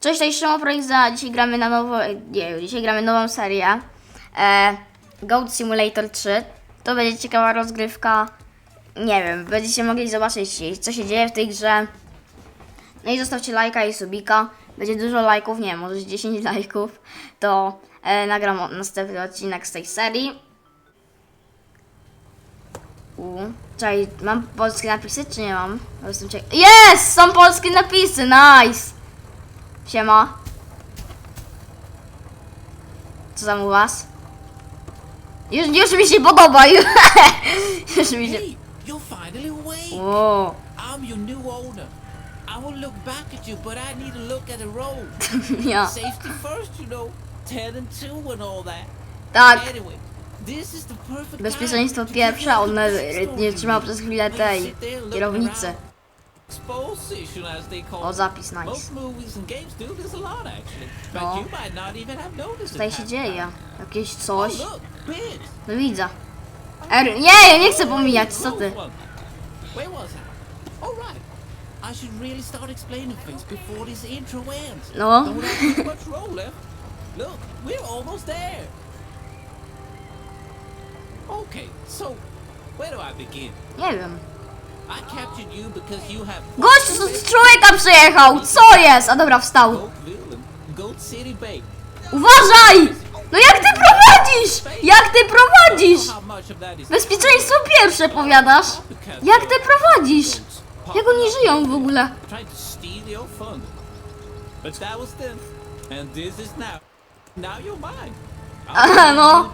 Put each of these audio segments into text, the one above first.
Cześć, jest Szymon Projza. Dzisiaj gramy na nowo... Nie, dzisiaj gramy nową serię. E, Goat Simulator 3. To będzie ciekawa rozgrywka. Nie wiem, będziecie mogli zobaczyć, co się dzieje w tej grze. No i zostawcie lajka i subika. Będzie dużo lajków, nie wiem, może z 10 lajków. To e, nagram następny odcinek z tej serii. U, czekaj, mam polskie napisy, czy nie mam? Jest! Są polskie napisy, nice! Siema. Co tam u was? Już, już mi się podoba, już, już mi się... Hey, you're finally awake. O, I'm your new owner. I will look back at you, but I need to look at the road. ja. Safety first, you know. Ten and two and all that. Tak, Anyway, bezpieczeństwo pierwsze, on nie trzymał przez chwilę tej kierownicy. Exposition, as they call O, zapis, Most nice. movies and games do this a lot, actually. But No. you might not even have noticed Tutaj it się dzieje. Jakieś coś. Oh, look, Biz. No widzę. Er, nie, ja nie chcę pomijać, co ty? Where was I? All right. I should really start explaining things before this intro ends. No. Don't have too much roll left. Look, we're almost there. Okay, so where do I begin? Nie wiem. Gość z człowieka przyjechał! Co jest? A dobra, wstał. Uważaj! No jak ty prowadzisz? Jak ty prowadzisz? Bezpieczeństwo pierwsze powiadasz. Jak ty prowadzisz? Jak oni żyją w ogóle? Aha, no.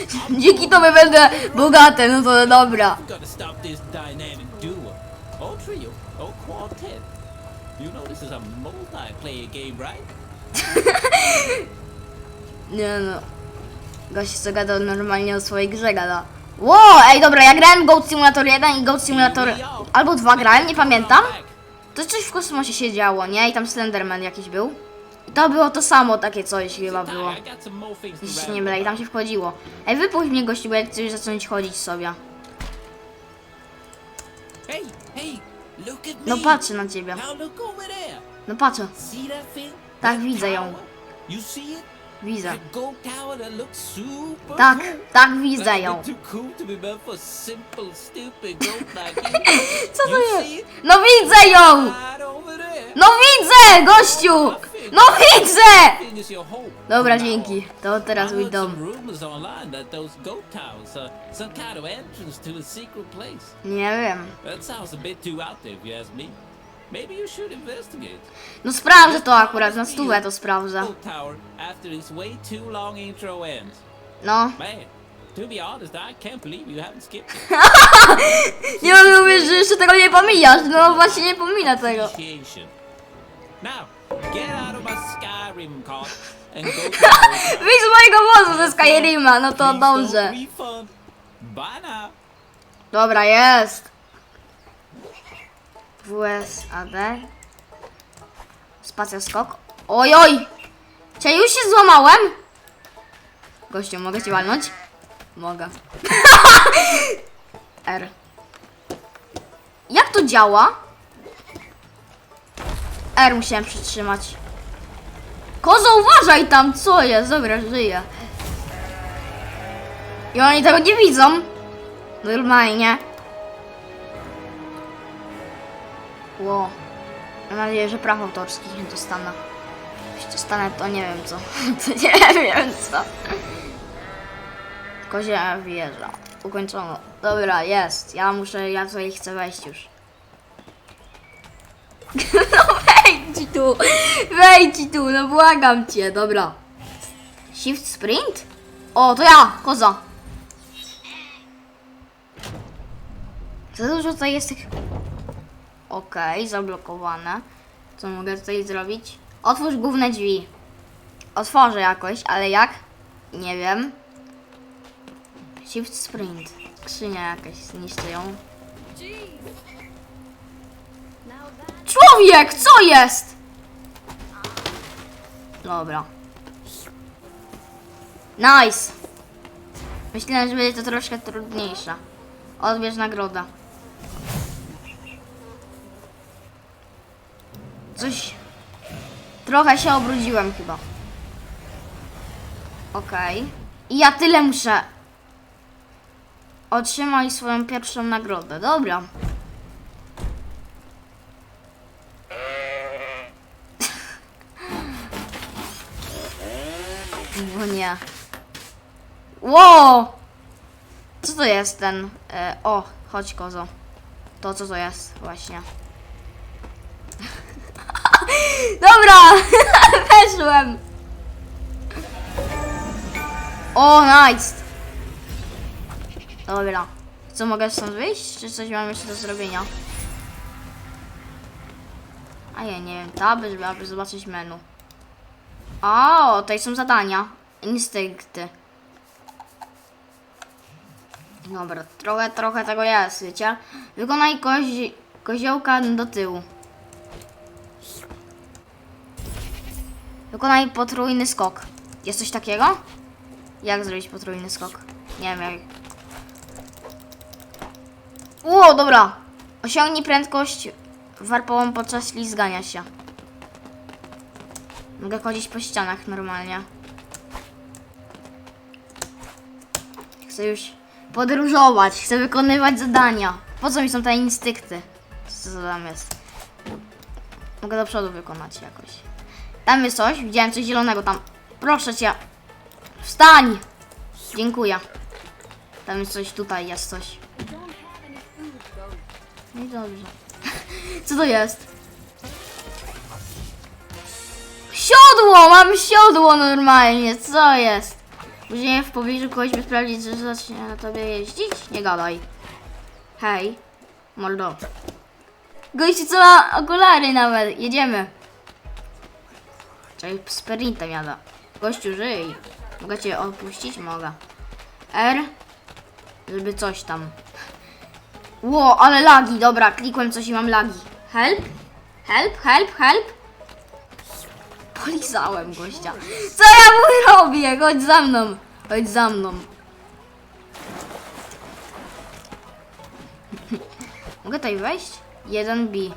Dzięki tobie będę bogaty, no to dobra. Nie no. Gość co gadał normalnie o swojej grze gada. Ło, ej dobra, ja grałem Goat Simulator 1 i Goat Simulator... Albo 2 grałem, nie pamiętam. To coś w kosmosie się działo, nie? I tam Slenderman jakiś był. To było to samo, takie coś chyba było. Jeśli się nie mylę, i tam się wchodziło. Ej, wypuść mnie gościu, bo jak chcesz zacząć chodzić sobie. No patrzę na ciebie. No patrzę. Thing? Tak, That widzę ją. Widzę. Tak, tak widzę ją. Co to jest? No widzę ją! No widzę, gościu! No widzę! Dobra, dzięki. To teraz mój dom. place. Nie wiem. No sprawdzę to akurat, na stówę to sprawdzę. No. Man, to be honest, I can't believe you haven't skipped it. Nie mogę uwierzyć, że jeszcze tego nie pomijasz. No właśnie nie pomina tego. Now, get out of my Skyrim car and go to. Wyjdź z mojego wozu ze Skyrima, no to dobrze. refund. Bye now. Dobra, jest. WSAD. Spacja skok. Oj, oj! Ja już się złamałem? Gościu, mogę cię walnąć? Mogę. R. Jak to działa? R musiałem przytrzymać. Kozo, uważaj tam! Co jest? Dobra, żyję. I oni tego nie widzą. Normalnie. Ło. Mam nadzieję, że praw autorskich nie dostanę. Jeśli dostanę, to nie wiem co. To nie wiem co. Kozia wieża. Ukończono. Dobra, jest. Ja muszę, ja tutaj chcę wejść już. Tu! Wejdź tu, no błagam cię, dobra. Shift sprint? O, to ja, koza. Za dużo tutaj jest tych... Okej, zablokowane. Co mogę tutaj zrobić? Otwórz główne drzwi. Otworzę jakoś, ale jak? Nie wiem. Shift sprint. Skrzynia jakaś, zniszczę ją. Człowiek, co jest? Dobra. Nice. Myślałem, że będzie to troszkę trudniejsze. Odbierz nagrodę. Coś... Trochę się obrudziłem chyba. Okej. I ja tyle muszę... Otrzymaj swoją pierwszą nagrodę. Dobra. Nie. Wow! Co to jest ten... E, o, chodź kozo. To co to jest właśnie. Dobra! Weszłem! O, nice! Dobra. Co, mogę stąd wyjść? Czy coś mam jeszcze do zrobienia? A ja nie wiem, taby, żeby aby zobaczyć menu. O, tutaj są zadania. Instynkty. Dobra, trochę, trochę tego jest, wiecie? Wykonaj kozi koziołka do tyłu. Wykonaj potrójny skok. Jest coś takiego? Jak zrobić potrójny skok? Nie wiem jak. Ło, dobra. Osiągnij prędkość warpową podczas ślizgania się. Mogę chodzić po ścianach normalnie. Chcę już podróżować, chcę wykonywać zadania. Po co mi są te instynkty? Co tam jest? Mogę do przodu wykonać jakoś. Tam jest coś, widziałem coś zielonego tam. Proszę cię. Wstań! Dziękuję. Tam jest coś, tutaj jest coś. No i dobrze. Co to jest? Siodło! Mam siodło normalnie, co jest? Później w pobliżu kogoś by sprawdzić, że zacznie na tobie jeździć? Nie gadaj. Hej, mordo. Gościu co ma okulary nawet, jedziemy. Czekaj, sprintem jada. Gościu, żyj. Mogę cię opuścić? Mogę. R. Żeby coś tam. Ło, ale lagi. Dobra, klikłem coś i mam lagi. Help? Help, help, help? Polizałem gościa. Co ja mu robię? Chodź za mną. Chodź za mną. Mogę tutaj wejść? 1B.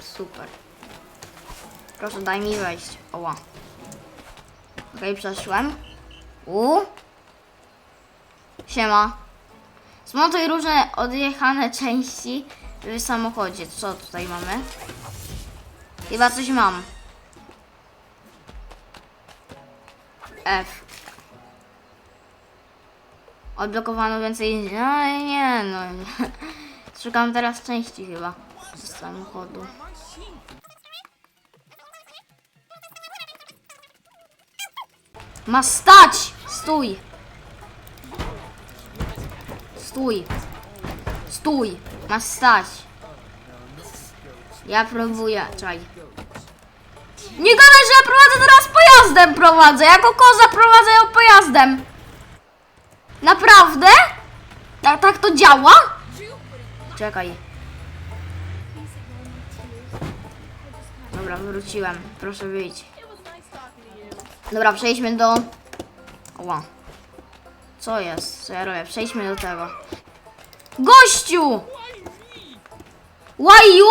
Super. Proszę, daj mi wejść. Oła. Okej, przeszłem. U. Siema. Zmontuj różne odjechane części w samochodzie. Co tutaj mamy? Chyba coś mam. F. Odblokowano więcej. No nie, no. Szukam teraz części chyba z samochodu. Ma stać! Stój! Stój! Stój! Ma stać! Ja próbuję. Czekaj. Nie gadaj, że ja prowadzę teraz pojazdem prowadzę! Jako koza prowadzę ją pojazdem! Naprawdę? Tak, tak to działa? Czekaj. Dobra, wróciłem. Proszę wyjść. Dobra, przejdźmy do... Co jest? Co ja robię? Przejdźmy do tego. Gościu! Why you?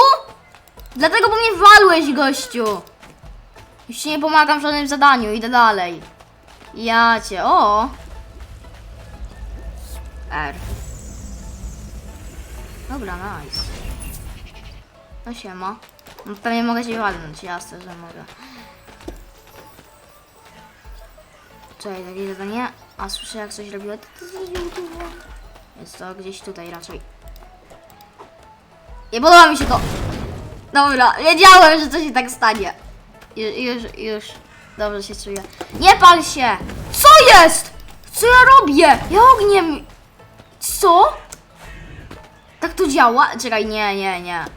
Dlatego, bo mnie walłeś, gościu. Już ci nie pomagam w żadnym zadaniu, idę dalej. Ja cię, o! R. Dobra, nice. No siema. No, pewnie mogę cię walnąć, jasne, że mogę. Czekaj, takie zadanie. A słyszę jak coś robiło. Jest to gdzieś tutaj raczej. Nie podoba mi się to. Dobra, wiedziałem, że coś się tak stanie. Już, już, już. Dobrze się czuję. Nie pal się! Co jest? Co ja robię? Ja ogniem... Co? Tak to działa? Czekaj, nie, nie, nie.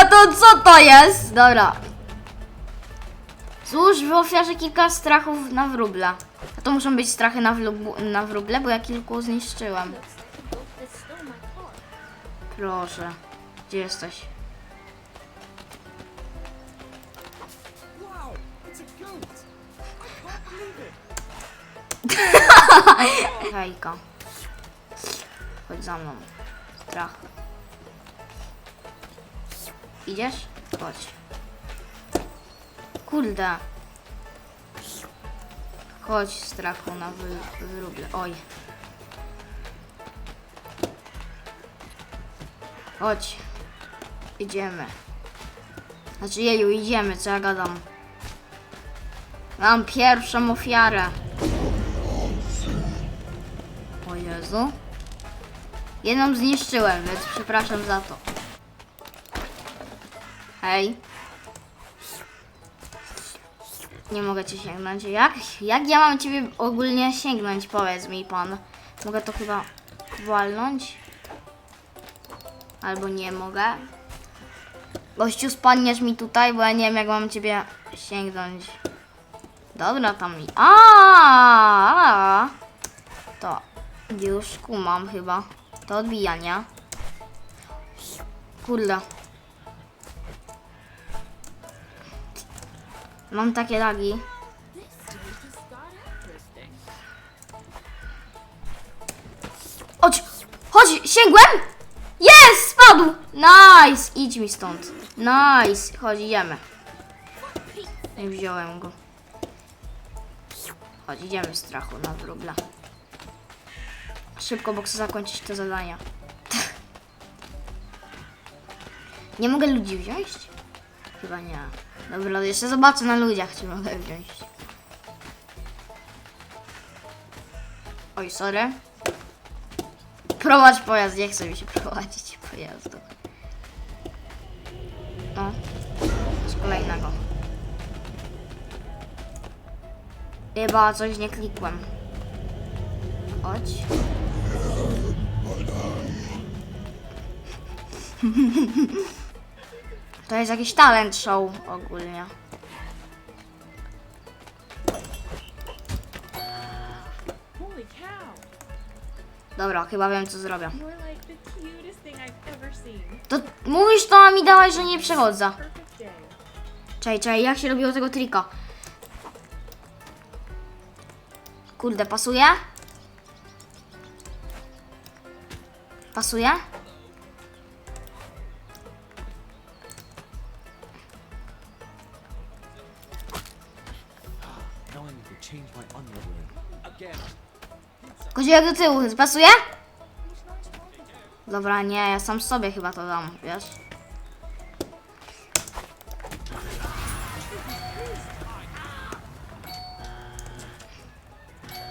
A to co to jest? Dobra. Złóż w ofiarze kilka strachów na wróbla. A to muszą być strachy na, wlubu, na wróble, bo ja kilku zniszczyłem. Proszę. Gdzie jesteś? Hejka. Chodź za mną. Strach. Idziesz? Chodź. Kurde. Chodź strachu na wy, wróble. Oj. Chodź. Idziemy. Znaczy jeju, idziemy, co ja gadam. Mam pierwszą ofiarę. O Jezu. Jedną zniszczyłem, więc przepraszam za to. Hej. Nie mogę cię sięgnąć. Jak, jak ja mam ciebie ogólnie sięgnąć? Powiedz mi pan. Mogę to chyba walnąć? Albo nie mogę. Gościu, spadniesz mi tutaj, bo ja nie wiem, jak mam ciebie sięgnąć. Dobra, tam mi. A, To już kumam chyba. To odbijania. Kurde. Mam takie lagi. Chodź! Chodź! Sięgłem! Jest! Spadł! Nice! Idź mi stąd. Nice! Chodź, idziemy. Nie wziąłem go. Chodź, idziemy strachu na wróbla. Szybko, bo chcę zakończyć te zadania. Nie mogę ludzi wziąć? Chyba nie. Dobra, jeszcze zobaczę na ludziach, czy mogę wziąć. Oj, sorry. Prowadź pojazd, nie chcę mi się prowadzić pojazdu. No, z kolejnego. Chyba coś nie klikłem. Chodź. To jest jakiś talent show ogólnie. Dobra, chyba wiem co zrobię. To mówisz to, a mi dałaś, że nie przechodzę. Czekaj, czekaj, jak się robiło tego trika? Kurde, pasuje? Pasuje? Koziołek do tyłu, pasuje? Dobra, nie, ja sam sobie chyba to dam, wiesz?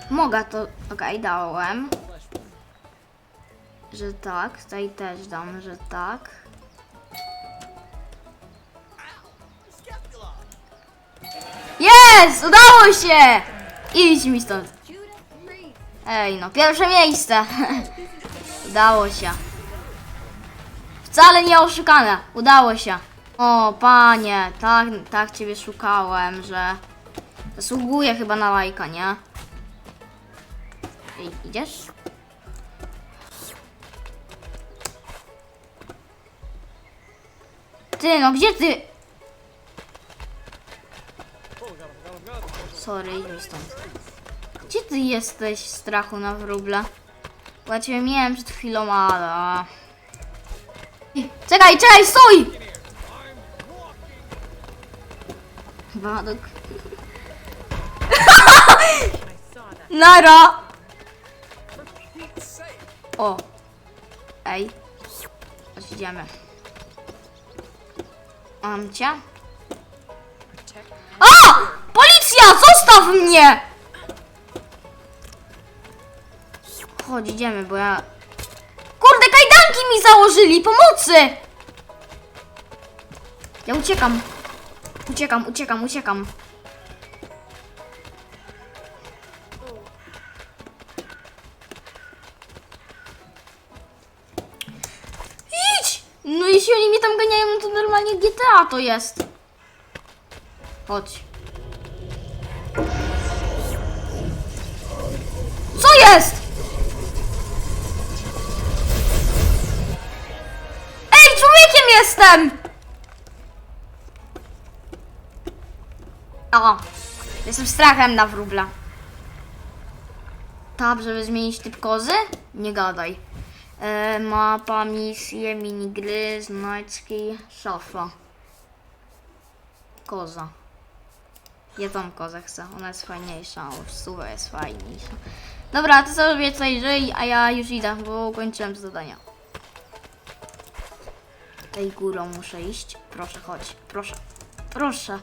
Mogę to, okej, dałem. Że tak, tutaj też dam, że tak. Jest! Udało się! Idź mi stąd. Ej, no, pierwsze miejsce. Udało się. Wcale nie oszukane. Udało się. O, panie, tak, tak ciebie szukałem, że zasługuję chyba na lajka, nie? Ej, idziesz? Ty, no gdzie ty? Sorry, idź mi stąd. Gdzie ty jesteś, strachu na wróble? Bo ja miałem przed chwilą, ale... Czekaj, czekaj, stój! Badok. Nara! O. Ej. Chodź, idziemy. Mam cię? A! Policja! Zostaw mnie! Chodź, idziemy, bo ja... Kurde, kajdanki mi założyli! Pomocy! Ja uciekam. Uciekam, uciekam, uciekam. Idź! No jeśli oni mnie tam ganiają, no to normalnie GTA to jest. Chodź. Co jest? Jestem! A. Jestem strachem na wróbla. Tab, żeby zmienić typ kozy? Nie gadaj. E, mapa, misje, minigry, znajdźki, szafa. Koza. Ja tą kozę chcę, ona jest fajniejsza, o, suwa jest fajniejsza. Dobra, ty sobie tutaj żyj, a ja już idę, bo ukończyłem zadania. Tej górą muszę iść. Proszę, chodź. Proszę. Proszę.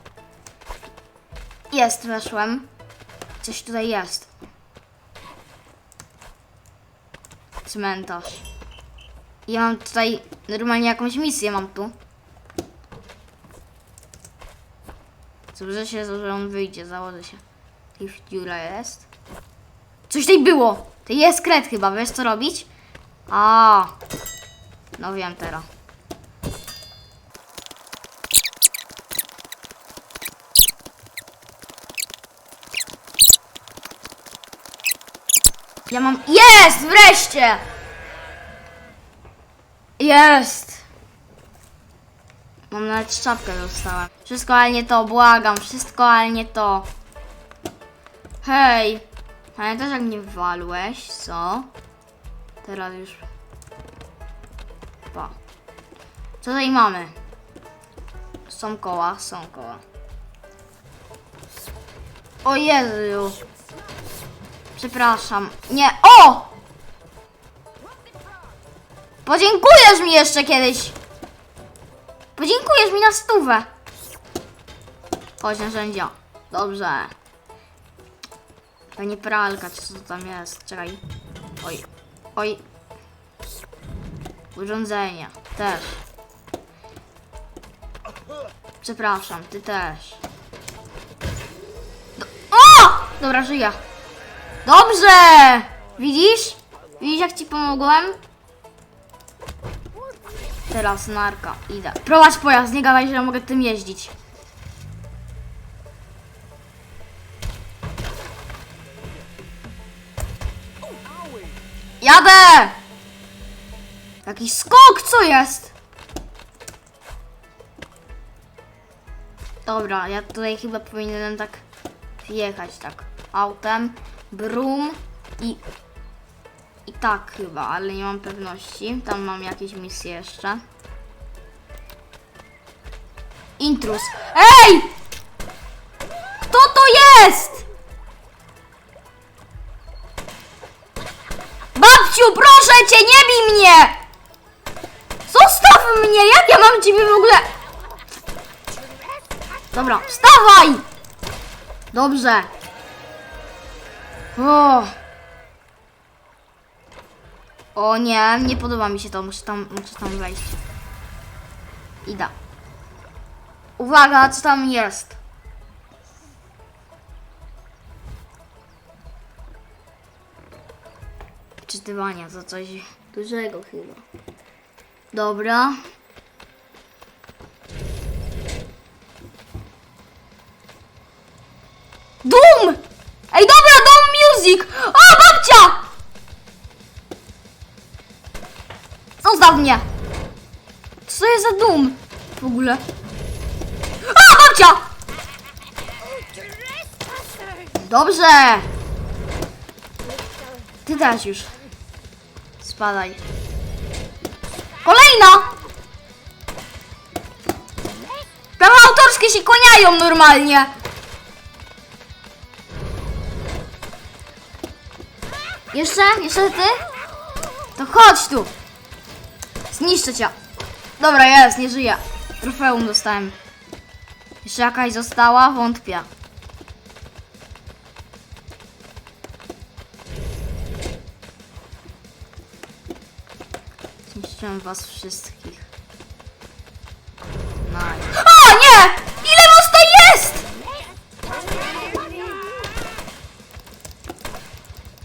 Jest, weszłem. Coś tutaj jest. Cmentarz. Ja mam tutaj normalnie jakąś misję mam tu. Dobrze się, że on wyjdzie, założę się. Tutaj dziura jest. Coś tutaj było! To jest kret chyba, wiesz co robić? A, No wiem teraz. Ja mam... Jest! Wreszcie! Jest! Mam nawet czapkę dostałem. Wszystko, ale nie to, błagam. Wszystko, ale nie to. Hej! Pamiętasz jak mnie walłeś, co? Teraz już... Pa. Co tutaj mamy? Są koła, są koła. O Jezu! Przepraszam. Nie. O! Podziękujesz mi jeszcze kiedyś. Podziękujesz mi na stówę. Chodź narzędzia. Dobrze. To nie pralka, czy co tam jest. Czekaj. Oj. Oj. Urządzenie. Też. Przepraszam, ty też. Do o! Dobra, żyję. Dobrze! Widzisz? Widzisz jak ci pomogłem? Teraz narka. Idę. Prowadź pojazd, nie gadaj, że mogę tym jeździć. Jadę! Jakiś skok, co jest? Dobra, ja tutaj chyba powinienem tak wjechać tak autem, brum i i tak chyba, ale nie mam pewności. Tam mam jakieś misje jeszcze. Intrus. Ej! Kto to jest? Babciu, proszę cię, nie bij mnie! Zostaw mnie! Jak ja mam ciebie w ogóle... Dobra, wstawaj! Dobrze. O. O nie, nie podoba mi się to, muszę tam, muszę tam wejść. Idę. Uwaga, co tam jest? Czytywania, to coś dużego chyba. Dobra. Zostaw mnie! Co jest za dum w ogóle? A, babcia! Dobrze! Ty też już. Spadaj. Kolejna! Prawa autorskie się kłaniają normalnie. Jeszcze? Jeszcze ty? To chodź tu. Zniszczę cię. Dobra, jest, nie żyję. Trofeum dostałem. Jeszcze jakaś została? Wątpię. Zniszczyłem was wszystkich. Nice. O nie! Ile was to jest?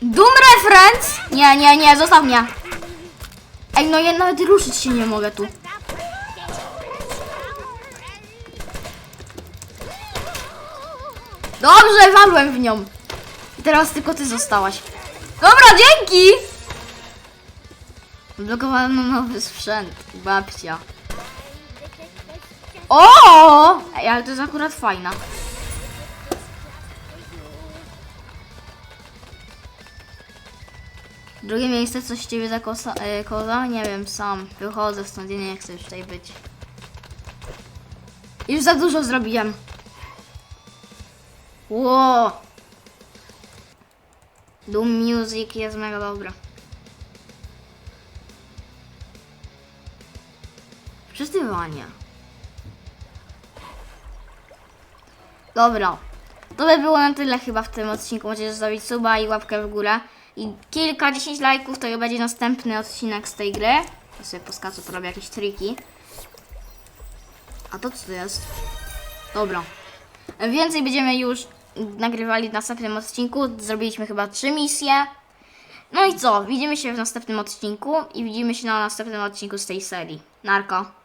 Doom Reference? Nie, nie, nie, zostaw mnie. Ej, no ja nawet ruszyć się nie mogę tu. Dobrze, walłem w nią. I teraz tylko ty zostałaś. Dobra, dzięki! Blokowano nowy sprzęt. Babcia. O! Ej, ale to jest akurat fajna. Drugie miejsce coś ciebie za kosa, e, koza? Nie wiem, sam. Wychodzę stąd i nie chcę już tutaj być. Już za dużo zrobiłem. Ło! Doom Music jest mega dobra. Przestywanie. Dobra. To by było na tyle chyba w tym odcinku. Możecie zostawić suba i łapkę w górę. I kilka, dziesięć lajków to będzie następny odcinek z tej gry. Ja sobie poskaczę, porobię jakieś triki. A to co to jest? Dobra. Więcej będziemy już nagrywali w następnym odcinku. Zrobiliśmy chyba trzy misje. No i co? Widzimy się w następnym odcinku i widzimy się na następnym odcinku z tej serii. Narko.